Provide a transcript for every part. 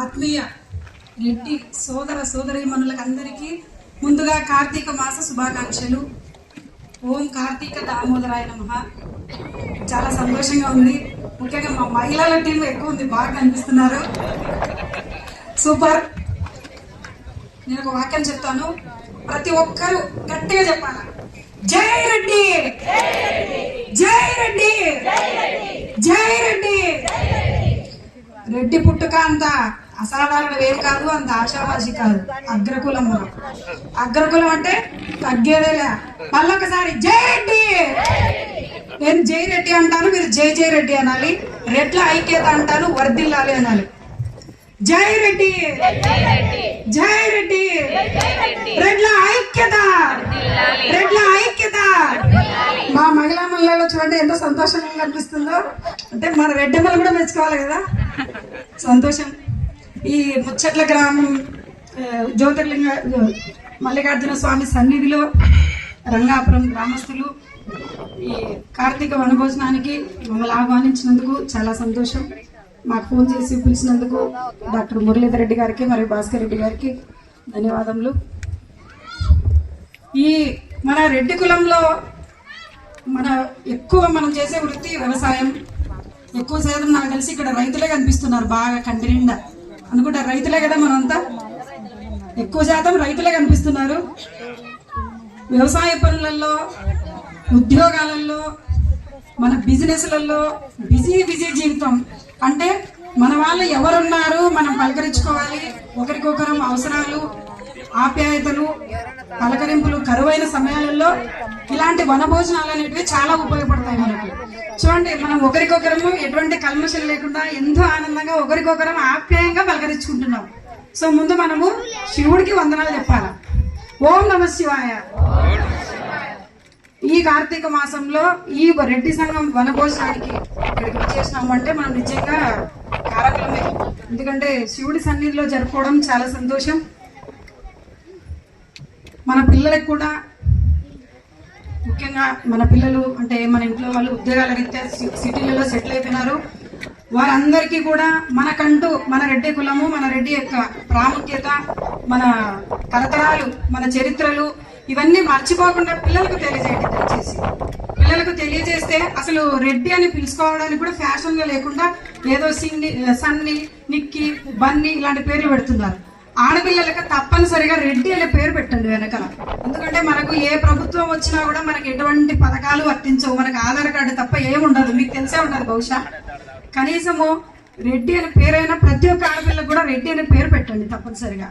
ఆత్మీయ రెడ్డి సోదర సోదరీమణులకు అందరికీ ముందుగా కార్తీక మాస శుభాకాంక్షలు. ఓం కార్తీక దామోదరాయ నమ. చాలా సంతోషంగా ఉంది. ముఖ్యంగా మా మహిళల టీం ఎక్కువ ఉంది బాగా కనిపిస్తున్నారు. సూపర్. నేను ఒక వాక్యం చెప్తాను. ప్రతి ఒక్కరూ గట్టిగా చెప్పాలి? జై రెడ్డి! జై రెడ్డి! జై రెడ్డి! రెడ్డి! రెడ్డి పుట్టుక అంత అసాధారణ వేరు కాదు అంత ఆశావాసి కాదు. అగ్రకులం అగ్రకులం అంటే తగ్గేదేలే మళ్ళొకసారి జై రెడ్డి! నేను జై రెడ్డి అంటాను మీరు జై జై రెడ్డి అనాలి. రెడ్ల ఐక్యత అంటాను వర్దిల్లాలి అనాలి. జై రెడ్డి. జై రెడ్డి. రెడ్ల ఐక్యత. రెడ్ల ఐక్యత. మా మహిళా మహిళలో చూడండి ఎంతో సంతోషంగా కనిపిస్తుందో అంటే మన రెడ్డమ్మలు కూడా మెచ్చుకోవాలి కదా. సంతోషం. ఈ ముచ్చట్ల గ్రామం జ్యోతిర్లింగ మల్లికార్జున స్వామి సన్నిధిలో రంగాపురం గ్రామస్తులు ఈ కార్తీక వనభోజనానికి మమ్మల్ని ఆహ్వానించినందుకు చాలా సంతోషం. మాకు ఫోన్ చేసి పిలిచినందుకు డాక్టర్ మురళీధర్ రెడ్డి గారికి మరియు భాస్కర్ రెడ్డి గారికి ధన్యవాదములు. ఈ మన రెడ్డి కులంలో మన ఎక్కువ మనం చేసే వృత్తి వ్యవసాయం. ఎక్కువ శాతం నాకు తెలిసి ఇక్కడ రైతులే కనిపిస్తున్నారు బాగా కంటి నిండా. అనుకుంటా రైతులే కదా మనంతా? ఎక్కువ శాతం రైతులే కనిపిస్తున్నారు. వ్యవసాయ పనులలో ఉద్యోగాలలో మన బిజినెస్లలో బిజీ బిజీ జీవితం. అంటే మన వాళ్ళు ఎవరున్నారు మనం పలకరించుకోవాలి. ఒకరికొకరం అవసరాలు ఆప్యాయతలు పలకరింపులు కరువైన సమయాలలో ఇలాంటి వనభోజనాలు అనేటివి చాలా ఉపయోగపడతాయి మనకు. చూడండి మనం ఒకరికొకరము ఎటువంటి కల్మషం లేకుండా ఎంతో ఆనందంగా ఒకరికొకరం ఆప్యాయంగా పలకరించుకుంటున్నాం. సో ముందు మనము శివుడికి వందనాలు చెప్పాలి? ఓం నమ శివాయ. ఈ కార్తీక మాసంలో ఈ రెడ్డి సంఘం వనభోజనానికి ఇక్కడికి వచ్చేసినాము అంటే మనం నిజంగా కారకులమే. ఎందుకంటే శివుడి సన్నిధిలో జరుపుకోవడం చాలా సంతోషం. మన పిల్లలకు కూడా ముఖ్యంగా మన పిల్లలు అంటే మన ఇంట్లో వాళ్ళు ఉద్యోగాల రీత్యా సి- సిటీలలో సెటిల్ అయిపోయినారు. వారందరికీ కూడా మనకంటూ మన రెడ్డి కులము మన రెడ్డి యొక్క ప్రాముఖ్యత మన తరతరాలు మన చరిత్రలు ఇవన్నీ మర్చిపోకుండా పిల్లలకు తెలియజేయండి దయచేసి. పిల్లలకు తెలియజేస్తే అసలు రెడ్డి అని పిలుచుకోవడానికి కూడా ఫ్యాషన్గా లేకుండా ఏదో సిన్ని సన్ని నిక్కి బన్ని ఇలాంటి పేర్లు పెడుతున్నారు. ఆడపిల్లలకు తప్పనిసరిగా రెడ్డి అనే పేరు పెట్టండి వెనకాల. ఎందుకంటే మనకు ఏ ప్రభుత్వం వచ్చినా కూడా మనకు ఎటువంటి పథకాలు వర్తించవు. మనకు ఆధార్ కార్డు తప్ప ఏముండదు మీకు తెలిసే ఉండదు బహుశా. కనీసము రెడ్డి అనే పేరైనా ప్రతి ఒక్క ఆడపిల్లకు కూడా రెడ్డి అనే పేరు పెట్టండి తప్పనిసరిగా.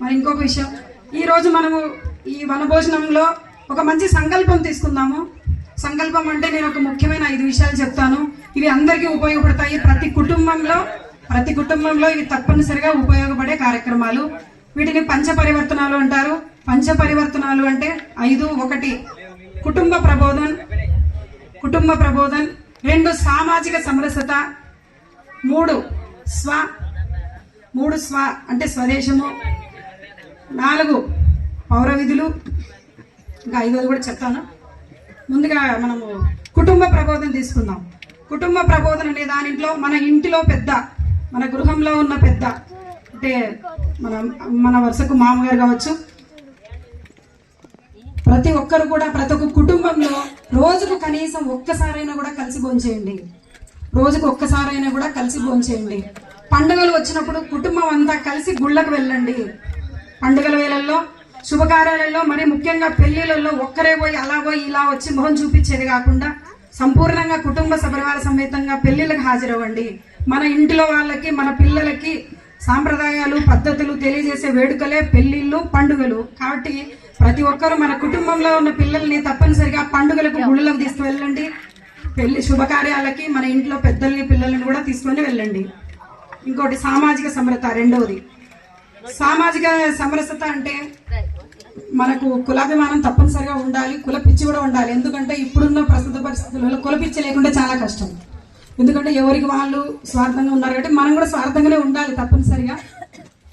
మరి ఇంకొక విషయం. ఈరోజు మనము ఈ వనభోజనంలో ఒక మంచి సంకల్పం తీసుకుందాము. సంకల్పం అంటే నేను ఒక ముఖ్యమైన ఐదు విషయాలు చెప్తాను. ఇవి అందరికీ ఉపయోగపడతాయి. ప్రతి కుటుంబంలో ప్రతి కుటుంబంలో ఇవి తప్పనిసరిగా ఉపయోగపడే కార్యక్రమాలు. వీటిని పంచ పరివర్తనాలు అంటారు. పంచ పరివర్తనాలు అంటే ఐదు ఒకటి కుటుంబ ప్రబోధన్ కుటుంబ ప్రబోధన్ రెండు సామాజిక సమరసత మూడు స్వ మూడు స్వ అంటే స్వదేశము నాలుగు పౌర విధులు. ఇంకా ఐదోది కూడా చెప్తాను. ముందుగా మనము కుటుంబ ప్రబోధన తీసుకుందాం. కుటుంబ ప్రబోధన అనే దానింట్లో మన ఇంటిలో పెద్ద మన గృహంలో ఉన్న పెద్ద అంటే మన మన వరుసకు మామగారు కావచ్చు. ప్రతి ఒక్కరు కూడా ప్రతి ఒక్క కుటుంబంలో రోజుకు కనీసం ఒక్కసారైనా కూడా కలిసి భోంచేయండి రోజుకు ఒక్కసారైనా కూడా కలిసి భోంచేయండి పండుగలు వచ్చినప్పుడు కుటుంబం అంతా కలిసి గుళ్ళకు వెళ్ళండి. పండుగల వేళల్లో శుభకార్యాలలో మరి ముఖ్యంగా పెళ్ళిళ్ళల్లో ఒక్కరే పోయి అలా పోయి ఇలా వచ్చి మొహం చూపించేది కాకుండా సంపూర్ణంగా కుటుంబ సపరివార సమేతంగా పెళ్ళిళ్ళకి హాజరవ్వండి. మన ఇంటిలో వాళ్ళకి మన పిల్లలకి సాంప్రదాయాలు పద్ధతులు తెలియజేసే వేడుకలే పెళ్ళిళ్ళు పండుగలు. కాబట్టి ప్రతి ఒక్కరూ మన కుటుంబంలో ఉన్న పిల్లల్ని తప్పనిసరిగా పండుగలకు గుళ్ళకు తీసుకువెళ్ళండి. పెళ్ళి శుభకార్యాలకి మన ఇంట్లో పెద్దల్ని పిల్లల్ని కూడా తీసుకొని వెళ్ళండి. ఇంకోటి సామాజిక సమరత రెండవది సామాజిక సమరసత అంటే మనకు కులాభిమానం తప్పనిసరిగా ఉండాలి కులపిచ్చి కూడా ఉండాలి. ఎందుకంటే ఇప్పుడున్న ప్రస్తుత పరిస్థితులలో కులపిచ్చి లేకుండా చాలా కష్టం. ఎందుకంటే ఎవరికి వాళ్ళు స్వార్థంగా ఉన్నారు కాబట్టి మనం కూడా స్వార్థంగానే ఉండాలి తప్పనిసరిగా.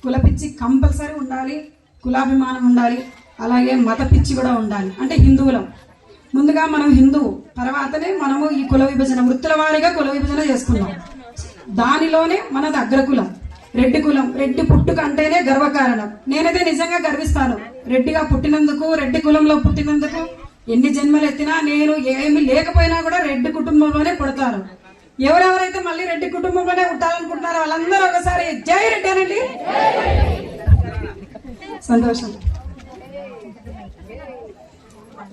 కులపిచ్చి కంపల్సరీ ఉండాలి కులాభిమానం ఉండాలి అలాగే మత పిచ్చి కూడా ఉండాలి. అంటే హిందువులం. ముందుగా మనం హిందువు తర్వాతనే మనము ఈ కుల విభజన వృత్తుల వారీగా కుల విభజన చేసుకున్నాం. దానిలోనే మనది అగ్రకులం రెడ్డి కులం రెడ్డి పుట్టుక అంటేనే గర్వకారణం. నేనైతే నిజంగా గర్విస్తాను. రెడ్డిగా పుట్టినందుకు రెడ్డి కులంలో పుట్టినందుకు ఎన్ని జన్మలు ఎత్తినా నేను ఏమి లేకపోయినా కూడా రెడ్డి కుటుంబంలోనే పుడతాను. ఎవరెవరైతే మళ్ళీ రెడ్డి కుటుంబంలోనే ఉంటారనుకుంటున్నారో వాళ్ళందరూ ఒకసారి జై రెడ్డి అనండి. సంతోషం.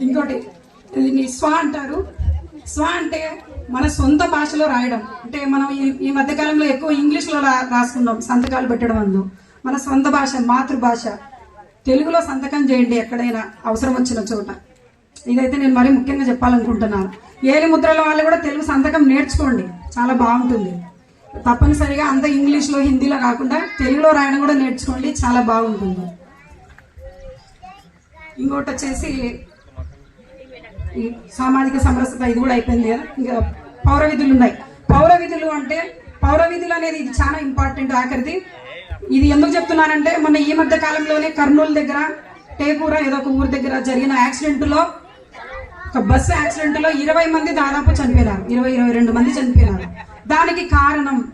ఇంకోటి దీన్ని స్వా అంటారు. స్వా అంటే మన సొంత భాషలో రాయడం. అంటే మనం ఈ- ఈ మధ్య కాలంలో ఎక్కువ ఇంగ్లీష్లో రా- రాసుకున్నాం సంతకాలు పెట్టడం అందు మన సొంత భాష మాతృభాష. తెలుగులో సంతకం చేయండి ఎక్కడైనా అవసరం వచ్చిన చోట. ఇదైతే నేను మరీ ముఖ్యంగా చెప్పాలనుకుంటున్నాను. ఏలి ముద్రల వాళ్ళు కూడా తెలుగు సంతకం నేర్చుకోండి. చాలా బాగుంటుంది. తప్పనిసరిగా అంత ఇంగ్లీష్లో హిందీలో కాకుండా తెలుగులో రాయడం కూడా నేర్చుకోండి. చాలా బాగుంటుంది. ఇంకోటి వచ్చేసి సామాజిక సమరసత ఇది కూడా అయిపోయింది కదా. ఇంకా పౌర విధులు ఉన్నాయి. పౌర విధులు అంటే పౌర విధులు అనేది ఇది చాలా ఇంపార్టెంట్ ఆఖరిది. ఇది ఎందుకు చెప్తున్నానంటే మొన్న ఈ మధ్య కాలంలోనే కర్నూలు దగ్గర టేకూర ఏదో ఒక ఊరి దగ్గర జరిగిన యాక్సిడెంటులో ఒక బస్సు యాక్సిడెంట్లో ఇరవై మంది దాదాపు చనిపోయినారు. ఇరవై ఇరవై రెండు మంది చనిపోయినారు. దానికి కారణం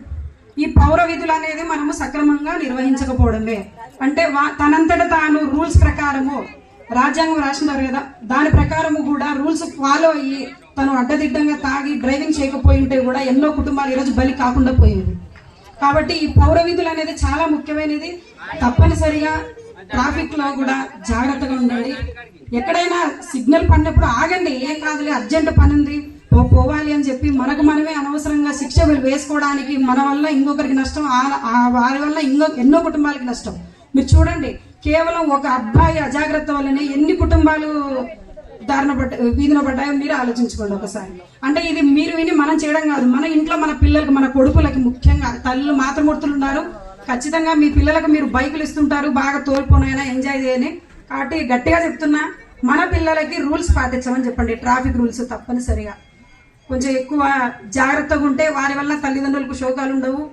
ఈ పౌర విధులు అనేది మనము సక్రమంగా నిర్వహించకపోవడమే. అంటే వా- తనంతట తాను రూల్స్ ప్రకారము రాజ్యాంగం రాసినారు కదా. దాని ప్రకారము కూడా రూల్స్ ఫాలో అయ్యి తను అడ్డదిడ్డంగా తాగి డ్రైవింగ్ చేయకపోయి ఉంటే కూడా ఎన్నో కుటుంబాలు ఈరోజు బలి కాకుండా పోయింది కాబట్టి ఈ పౌర విధులు అనేది చాలా ముఖ్యమైనది. తప్పనిసరిగా ట్రాఫిక్లో కూడా జాగ్రత్తగా ఉండండి ఎక్కడైనా సిగ్నల్ పడినప్పుడు ఆగండి ఏం కాదులే అర్జెంట్ పని ఉంది ఓ పోవాలి అని చెప్పి మనకు మనమే అనవసరంగా శిక్ష వేసుకోవడానికి మన వల్ల ఇంకొకరికి నష్టం ఆ- వారి వల్ల ఇంకో ఎన్నో కుటుంబాలకి నష్టం. మీరు చూడండి కేవలం ఒక అబ్బాయి అజాగ్రత్త వల్లనే ఎన్ని కుటుంబాలు దారిన పడ్డ వీధిన పడ్డాయో మీరు ఆలోచించుకోండి ఒకసారి. అంటే ఇది మీరు విని మనం చేయడం కాదు. మన ఇంట్లో మన పిల్లలకి మన కొడుకులకి ముఖ్యంగా తల్లులు మాతృమూర్తులు ఉన్నారు. ఖచ్చితంగా మీ పిల్లలకు మీరు బైకులు ఇస్తుంటారు. బాగా తోలిపోనైనా ఎంజాయ్ చేయని. కాబట్టి గట్టిగా చెప్తున్నా మన పిల్లలకి రూల్స్ పాటించమని చెప్పండి. ట్రాఫిక్ రూల్స్ తప్పనిసరిగా. కొంచెం ఎక్కువ జాగ్రత్తగా ఉంటే వారి వల్ల తల్లిదండ్రులకు శోకాలు ఉండవు.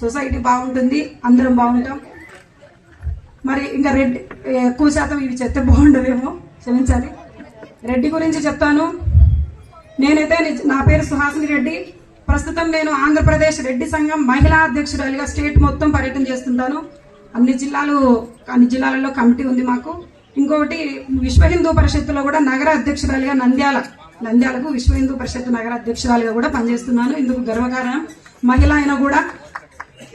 సొసైటీ బాగుంటుంది. అందరం బాగుంటాం. మరి ఇంకా రెడ్డి ఎక్కువ శాతం ఇవి చెప్తే బాగుండదేమో క్షమించాలి. రెడ్డి గురించి చెప్తాను. నేనైతే నా పేరు సుహాసిని రెడ్డి. ప్రస్తుతం నేను ఆంధ్రప్రదేశ్ రెడ్డి సంఘం మహిళా అధ్యక్షురాలిగా స్టేట్ మొత్తం పర్యటన చేస్తుంటాను. అన్ని జిల్లాలు అన్ని జిల్లాలలో కమిటీ ఉంది మాకు. ఇంకొకటి విశ్వ హిందూ పరిషత్తులో కూడా నగర అధ్యక్షురాలిగా నంద్యాల నంద్యాలకు విశ్వ హిందూ పరిషత్ నగర అధ్యక్షురాలిగా కూడా పనిచేస్తున్నాను. ఇందుకు గర్వకారణం మహిళ అయినా కూడా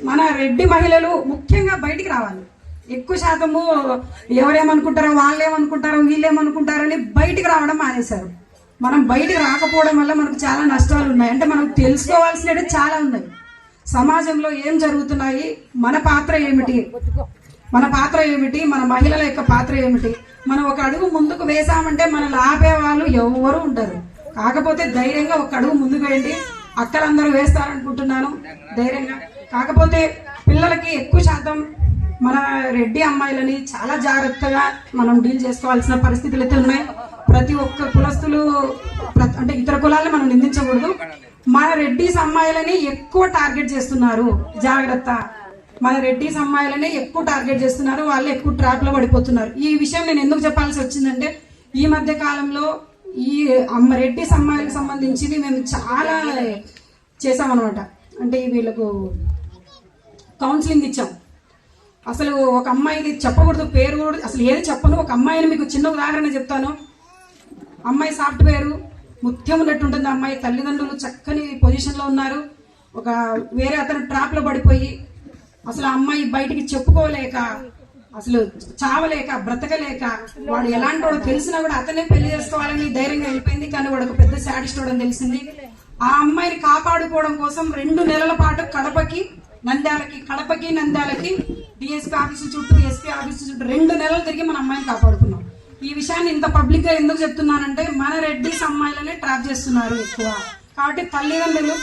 మన రెడ్డి మహిళలు ముఖ్యంగా బయటికి రావాలి. ఎక్కువ శాతము ఎవరేమనుకుంటారో వాళ్ళేమనుకుంటారో వీళ్ళేమనుకుంటారని బయటికి రావడం మానేశారు. మనం బయటికి రాకపోవడం వల్ల మనకు చాలా నష్టాలు ఉన్నాయి అంటే మనం తెలుసుకోవాల్సినవి చాలా ఉన్నాయి. సమాజంలో ఏం జరుగుతున్నాయి? మన పాత్ర ఏమిటి? మన పాత్ర ఏమిటి? మన మహిళల యొక్క పాత్ర ఏమిటి? మనం ఒక అడుగు ముందుకు వేసామంటే మనల్ని ఆపే వాళ్ళు ఎవరు ఉండరు. కాకపోతే ధైర్యంగా ఒక అడుగు ముందుకు వేయండి. అక్కలందరూ వేస్తారనుకుంటున్నాను. ధైర్యంగా. కాకపోతే పిల్లలకి ఎక్కువ శాతం మన రెడ్డి అమ్మాయిలని చాలా జాగ్రత్తగా మనం డీల్ చేసుకోవాల్సిన పరిస్థితులు అయితే ఉన్నాయి. ప్రతి ఒక్క కులస్తులు అంటే ఇతర కులాలను మనం నిందించకూడదు. మన రెడ్డిస్ అమ్మాయిలని ఎక్కువ టార్గెట్ చేస్తున్నారు. జాగ్రత్త. మన రెడ్డిస్ అమ్మాయిలని ఎక్కువ టార్గెట్ చేస్తున్నారు. వాళ్ళు ఎక్కువ ట్రాప్లో పడిపోతున్నారు. ఈ విషయం నేను ఎందుకు చెప్పాల్సి వచ్చిందంటే ఈ మధ్య కాలంలో ఈ అమ్మ రెడ్డిస్ అమ్మాయిలకు సంబంధించి మేము చాలా చేసామన్నమాట అంటే వీళ్ళకు కౌన్సిలింగ్ ఇచ్చాం. అసలు ఒక అమ్మాయిది చెప్పకూడదు పేరు కూడా అసలు ఏది చెప్పను. ఒక అమ్మాయిని మీకు చిన్న ఉదాహరణ చెప్తాను. అమ్మాయి సాఫ్ట్వేర్ ముత్యం ఉన్నట్టుంటుంది అమ్మాయి. తల్లిదండ్రులు చక్కని పొజిషన్లో ఉన్నారు. ఒక వేరే అతను ట్రాప్లో పడిపోయి అసలు ఆ అమ్మాయి బయటికి చెప్పుకోలేక అసలు చావలేక బ్రతకలేక వాడు ఎలాంటి వాడు తెలిసినా కూడా అతనే పెళ్ళి చేసుకోవాలని ధైర్యంగా వెళ్ళిపోయింది. కానీ వాడు ఒక పెద్ద శాడిస్ట్ అని తెలిసింది. ఆ అమ్మాయిని కాపాడుకోవడం కోసం రెండు నెలల పాటు కడపకి నంద్యాలకి కడపకి నంద్యాలకి డిఎస్పీ ఆఫీసు చుట్టూ ఎస్పీ ఆఫీసు చుట్టూ రెండు నెలలు తిరిగి మన అమ్మాయిని కాపాడుకున్నాం. ఈ విషయాన్ని ఇంత పబ్లిక్గా ఎందుకు చెప్తున్నానంటే మన రెడ్డిస్ అమ్మాయిలనే ట్రాప్ చేస్తున్నారు ఎక్కువ. కాబట్టి తల్లిదండ్రులు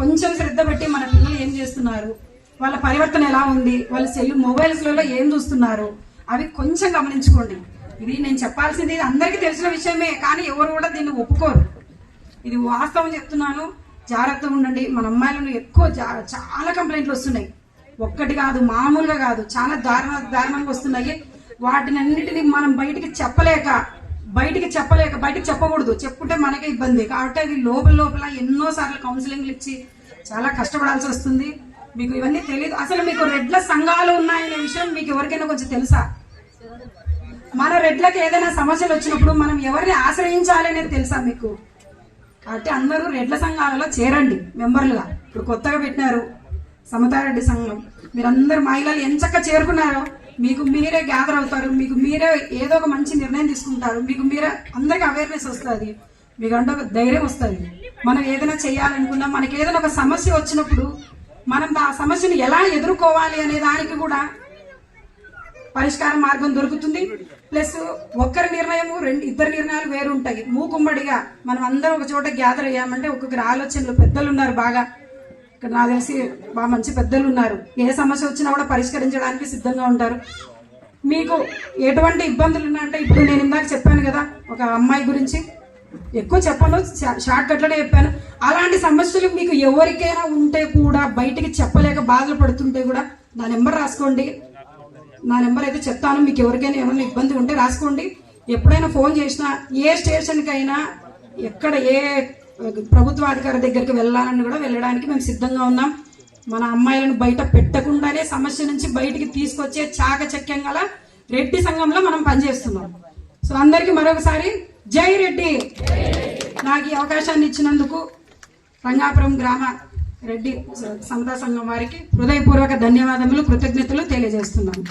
కొంచెం శ్రద్ధ పెట్టి మన పిల్లలు ఏం చేస్తున్నారు? వాళ్ళ పరివర్తన ఎలా ఉంది? వాళ్ళ సెల్ మొబైల్స్లలో ఏం చూస్తున్నారు? అవి కొంచెం గమనించుకోండి. ఇది నేను చెప్పాల్సింది అందరికీ తెలిసిన విషయమే కానీ ఎవరు కూడా దీన్ని ఒప్పుకోరు. ఇది వాస్తవం చెప్తున్నాను. జాగ్రత్తగా ఉండండి. మన అమ్మాయిలను ఎక్కువ చాలా కంప్లైంట్లు వస్తున్నాయి. ఒక్కటి కాదు మామూలుగా కాదు చాలా దారుణ దారుణంగా వస్తున్నాయి. వాటిని అన్నిటిని మనం బయటికి చెప్పలేక బయటికి చెప్పలేక బయటికి చెప్పకూడదు. చెప్పుకుంటే మనకే ఇబ్బంది. కాబట్టి అది లోపల లోపల ఎన్నో సార్లు కౌన్సిలింగ్లు ఇచ్చి చాలా కష్టపడాల్సి వస్తుంది. మీకు ఇవన్నీ తెలియదు అసలు మీకు రెడ్ల సంఘాలు ఉన్నాయనే విషయం మీకు ఎవరికైనా కొంచెం తెలుసా? మన రెడ్లకు ఏదైనా సమస్యలు వచ్చినప్పుడు మనం ఎవరిని ఆశ్రయించాలి అనేది తెలుసా మీకు? కాబట్టి అందరూ రెడ్ల సంఘాలలో చేరండి మెంబర్లుగా. ఇప్పుడు కొత్తగా పెట్టినారు సమతారెడ్డి సంఘం. మీరందరూ మహిళలు ఎంచక్క చేరుకున్నారో మీకు మీరే గ్యాదర్ అవుతారు మీకు మీరే ఏదో ఒక మంచి నిర్ణయం తీసుకుంటారు మీకు మీరే అందరికి అవేర్నెస్ వస్తుంది. మీకంటే ఒక ధైర్యం వస్తుంది. మనం ఏదైనా చేయాలనుకున్నా మనకి ఏదైనా ఒక సమస్య వచ్చినప్పుడు మనం ఆ సమస్యను ఎలా ఎదుర్కోవాలి అనే దానికి కూడా పరిష్కార మార్గం దొరుకుతుంది. ప్లస్ ఒక్కరి నిర్ణయము రెండు ఇద్దరు నిర్ణయాలు వేరు ఉంటాయి మూకుమ్మడిగా మనం అందరం ఒక చోట గ్యాదర్ అయ్యామంటే ఒక్కొక్కరి ఆలోచనలు పెద్దలు ఉన్నారు బాగా. ఇక్కడ నాకు తెలిసి బాగా మంచి పెద్దలు ఉన్నారు ఏ సమస్య వచ్చినా కూడా పరిష్కరించడానికి సిద్ధంగా ఉంటారు. మీకు ఎటువంటి ఇబ్బందులు ఉన్నాయంటే ఇప్పుడు నేను ఇందాక చెప్పాను కదా ఒక అమ్మాయి గురించి. ఎక్కువ చెప్పను షార్ట్ కట్లోనే చెప్పాను. అలాంటి సమస్యలు మీకు ఎవరికైనా ఉంటే కూడా బయటికి చెప్పలేక బాధలు పడుతుంటే కూడా నా నెంబర్ రాసుకోండి. నా నెంబర్ అయితే చెప్తాను. మీకు ఎవరికైనా ఏమైనా ఇబ్బంది ఉంటే రాసుకోండి. ఎప్పుడైనా ఫోన్ చేసినా ఏ స్టేషన్కి అయినా ఎక్కడ ఏ ప్రభుత్వ అధికారి దగ్గరికి వెళ్ళాలని కూడా వెళ్ళడానికి మేము సిద్ధంగా ఉన్నాం. మన అమ్మాయిలను బయట పెట్టకుండానే సమస్య నుంచి బయటికి తీసుకొచ్చే చాకచక్యం గల రెడ్డి సంఘంలో మనం పనిచేస్తున్నాం. సో అందరికీ మరొకసారి జై రెడ్డి. నాకు ఈ అవకాశాన్ని ఇచ్చినందుకు రంగాపురం గ్రామ రెడ్డి సమతా సంఘం వారికి హృదయపూర్వక ధన్యవాదములు కృతజ్ఞతలు తెలియజేస్తున్నాను.